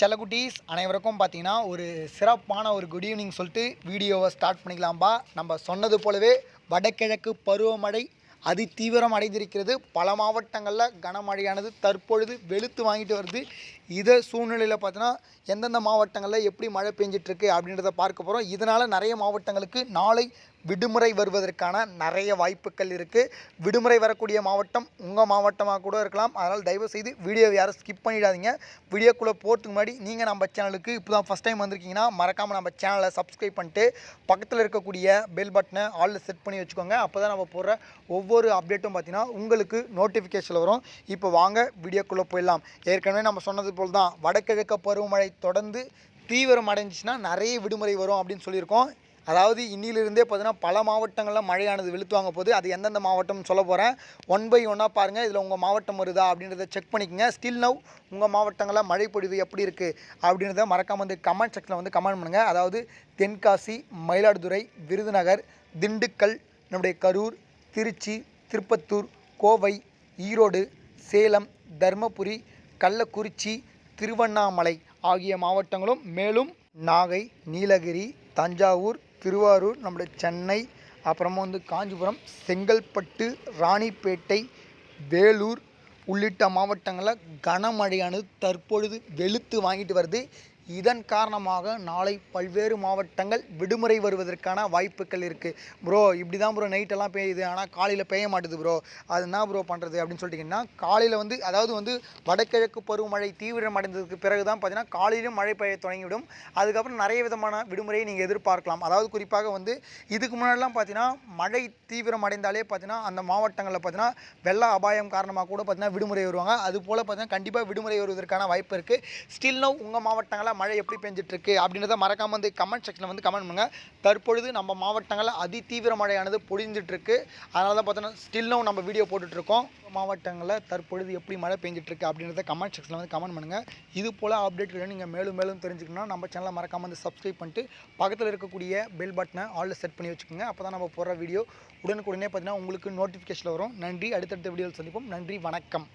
செல்லக்குட்டீஸ் அனைவருக்கும் பார்த்தீங்கன்னா ஒரு சிறப்பான ஒரு குட் ஈவினிங் சொல்லிட்டு வீடியோவை ஸ்டார்ட் பண்ணிக்கலாம்பா. நம்ம சொன்னது போலவே வடகிழக்கு பருவமழை அதி தீவிரம் அடைந்திருக்கிறது. பல மாவட்டங்களில் கனமழையானது தற்பொழுது வெளுத்து வாங்கிட்டு வருது. இதை சூழ்நிலையில் பார்த்தீங்கன்னா எந்தெந்த மாவட்டங்களில் எப்படி மழை பெஞ்சிட்ருக்கு அப்படின்றத பார்க்க போகிறோம் இதனால் நிறைய மாவட்டங்களுக்கு நாளை விடுமுறை வருவதற்கான நிறைய வாய்ப்புகள் இருக்குது விடுமுறை வரக்கூடிய மாவட்டம் உங்கள் மாவட்டமாக கூட இருக்கலாம். அதனால் தயவு செய்து வீடியோவை யாரும் ஸ்கிப் பண்ணிடாதீங்க. வீடியோக்குள்ளே போகிறதுக்கு முன்னாடி நீங்கள் நம்ம சேனலுக்கு இப்போ தான் ஃபஸ்ட் டைம் வந்திருக்கீங்கன்னா மறக்காமல் நம்ம சேனலை சப்ஸ்கிரைப் பண்ணிட்டு பக்கத்தில் இருக்கக்கூடிய பெல் பட்டனை ஆளில் செட் பண்ணி வச்சுக்கோங்க. அப்போ தான் நம்ம போடுற ஒவ்வொரு அப்டேட்டும் பார்த்தீங்கன்னா உங்களுக்கு நோட்டிஃபிகேஷன் வரும். இப்போ வாங்க வீடியோக்குள்ளே போயிடலாம். ஏற்கனவே நம்ம சொன்னது போல் தான் வடகிழக்கு பருவமழை தொடர்ந்து தீவிரம் அடைஞ்சிச்சுன்னா நிறைய விடுமுறை வரும் அப்படின்னு சொல்லியிருக்கோம். அதாவது இன்னிலிருந்தே பார்த்தீங்கன்னா பல மாவட்டங்களில் மழையானது வெளுத்து வாங்க போகுது. அது எந்தெந்த மாவட்டம்னு சொல்ல போகிறேன் ஒன் பை ஒன்னாக பாருங்கள் இதில் உங்கள் மாவட்டம் வருதா அப்படின்றத செக் பண்ணிக்கங்க. ஸ்டில் நவ் உங்கள் மாவட்டங்களில் மழை பொழிவு எப்படி இருக்குது அப்படின்றத மறக்காமல் வந்து கமெண்ட் செக்ஷனில் வந்து கமெண்ட் பண்ணுங்கள் அதாவது தென்காசி மயிலாடுதுறை விருதுநகர் திண்டுக்கல் நம்முடைய கரூர் திருச்சி திருப்பத்தூர் கோவை ஈரோடு சேலம் தர்மபுரி கள்ளக்குறிச்சி திருவண்ணாமலை ஆகிய மாவட்டங்களும் மேலும் நாகை நீலகிரி தஞ்சாவூர் திருவாரூர் நம்முடைய சென்னை அப்புறமா வந்து காஞ்சிபுரம் செங்கல்பட்டு ராணிப்பேட்டை வேலூர் உள்ளிட்ட மாவட்டங்களில் கனமழையானது தற்பொழுது வெளுத்து வாங்கிட்டு வருது. இதன் காரணமாக நாளை பல்வேறு மாவட்டங்கள் விடுமுறை வருவதற்கான வாய்ப்புகள் இருக்குது ப்ரோ இப்படி தான் ப்ரோ நைட்டெல்லாம் பெய்யுது. ஆனால் காலையில் பெய்ய மாட்டுது ப்ரோ அது என்ன ப்ரோ பண்ணுறது அப்படின்னு சொல்லிட்டிங்கன்னா காலையில் வந்து அதாவது வந்து வடகிழக்கு பருவமழை தீவிரம் அடைந்ததுக்கு பிறகு தான் பார்த்தீங்கன்னா காலையிலும் மழை பெய்ய தொடங்கிவிடும். அதுக்கப்புறம் நிறைய விதமான விடுமுறையை நீங்கள் எதிர்பார்க்கலாம். அதாவது குறிப்பாக வந்து இதுக்கு முன்னாடிலாம் பார்த்தீங்கன்னா மழை தீவிரம் அடைந்தாலே பார்த்தீங்கன்னா அந்த மாவட்டங்களில் பார்த்தீங்கன்னா வெள்ள அபாயம் காரணமாக கூட பார்த்தீங்கன்னா விடுமுறை வருவாங்க. அது போல் பார்த்தீங்கன்னா கண்டிப்பாக விடுமுறை வருவதற்கான வாய்ப்பு இருக்குது ஸ்டில் நோ உங்கள் மாவட்டங்களில் மழை எப்படி பெஞ்சிட்ருக்கு அப்படின்றத மறக்காமல் வந்து கமெண்ட் செக்ஷனில் வந்து கமெண்ட் பண்ணுங்க. தற்பொழுது நம்ம மாவட்டங்களில் அதி தீவிர மழையானது பொழிஞ்சிட்ருக்கு. அதனால தான் பார்த்தோன்னா ஸ்டில்லும் நம்ம வீடியோ போட்டுட்ருக்கோம். மாவட்டங்களில் தற்பொழுது எப்படி மழை பெஞ்சிட்ருக்கு அப்படின்றத கமெண்ட் செக்ஷனில் வந்து கமெண்ட் பண்ணுங்கள் இது போல் அப்டேட்களை நீங்கள் மேலும் மேலும் தெரிஞ்சுக்கணும்னா நம்ம சேனலை மறக்காமல் வந்து சப்ஸ்கிரைப் பண்ணிட்டு பக்கத்தில் இருக்கக்கூடிய பெல் பட்டனை ஆலில் செட் பண்ணி வச்சுக்கோங்க. அப்போ தான் நம்ம போடுற வீடியோ உடனுக்குடனே பார்த்தீங்கன்னா உங்களுக்கு நோட்டிஃபிகேஷன் வரும். நன்றி. அடுத்தடுத்த வீடியோவில் சந்திப்போம். நன்றி. வணக்கம்.